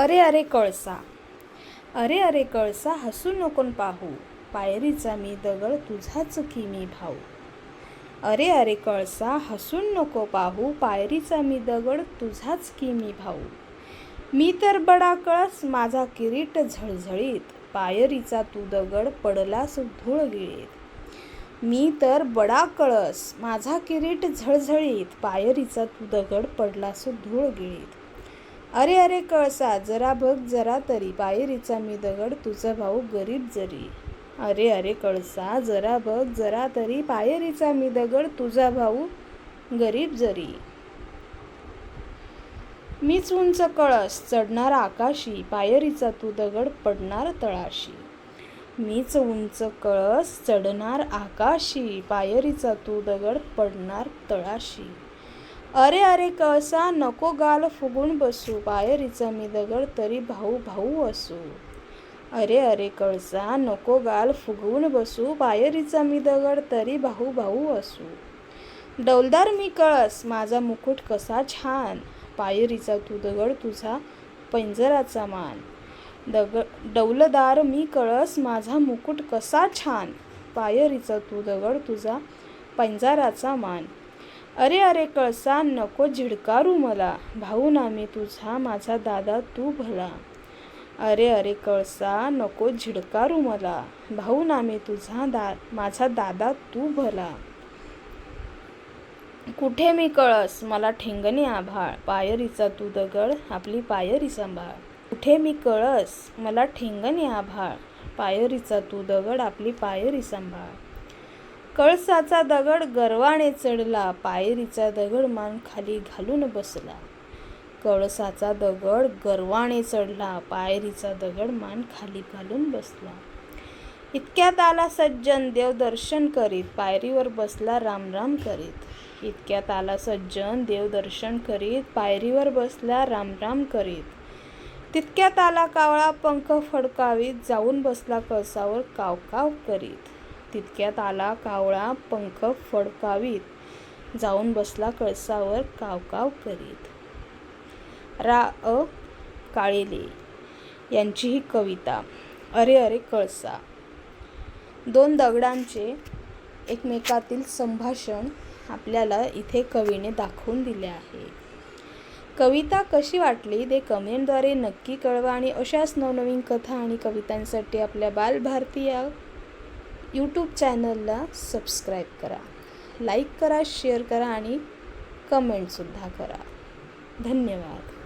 अरे अरे कळसा. अरे अरे कळसा हसू नकोन पाहू. पायरीचा मी दगड तुझाच की मी भाऊ. अरे अरे कळसा हसून नको पाहू. पायरीचा मी दगड तुझाच की मी भाऊ. मी तर बडा कळस माझा किरीट झळझळीत. पायरीचा तू दगड पडलास धूळ गिळीत. मी तर बडा कळस माझा किरीट झळझळीत. पायरीचा तू दगड पडलास धूळ गिळीत. अरे अरे कळसा जरा बघ जरा तरी. पायरीचा मी दगड तुझा भाऊ गरीब जरी. अरे अरे कळसा जरा बघ जरा तरी. पायरीचा मी दगड तुझा भाऊ गरीब जरी. मीच उंच कळस चढणार आकाशी. पायरीचा तू दगड पडणार तळाशी. मीच उंच कळस चढणार आकाशी. पायरीचा तू दगड पडणार तळाशी. अरे अरे कळसा नको गाल फुगून बसू पायरीचा मी दगड तरी भाऊ भाऊ असू. अरे अरे कळसा नको गाल फुगवून बसू पायरीचा मी दगड तरी भाऊ भाऊ असू. डौलदार मी कळस माझा मुकुट कसा छान पायरीचा तू दगड तुझा पैंजराचा मान. दग डौलदार मी कळस माझा मुकुट कसा छान पायरीचा तू दगड तुझा पैंजाराचा मान. अरे अरे कळसा नको झिडकारू मला. भाऊ नामे तुझा माझा दादा तू भला. अरे अरे कळसा नको झिडकारू मला. भाऊ नामे तुझा दा माझा दादा तू भला. कुठे मी कळस? मला ठेंगणे आभाळ. पायरीचा तू दगड आपली पायरी सांभाळ. कुठे मी कळस? मला ठेंगणे आभाळ. पायरीचा तू दगड आपली पायरी सांभाळ. कळसाचा दगड गर्वाने चढला पायरीचा दगड मान खाली घालून बसला. कळसाचा दगड गर्वाने चढला पायरीचा दगड मान खाली घालून बसला. इतक्यात आला सज्जन देव दर्शन करीत. पायरीवर बसला रामराम करीत. इतक्यात आला सज्जन देव दर्शन करीत. पायरीवर बसला रामराम करीत. तितक्यात आला कावळा पंख फडकावीत. जाऊन बसला कळसावर कावकाव करीत. तितक्यात आला कावळा पंख फडकावीत. जाऊन बसला कळसावर कावकाव करीत. रा अ काळेले यांची ही कविता. अरे अरे कळसा. दोन दगडांचे एकमेकातील संभाषण आपल्याला इथे कवीने दाखवून दिले आहे. कविता कशी वाटली ते कमेंटद्वारे नक्की कळवा आणि अशाच नवनवीन कथा आणि कवितांसाठी आपल्या बालभारती या यूट्यूब चॅनलला सबस्क्राईब करा. लाईक करा शेअर करा आणि कमेंटसुद्धा करा. धन्यवाद.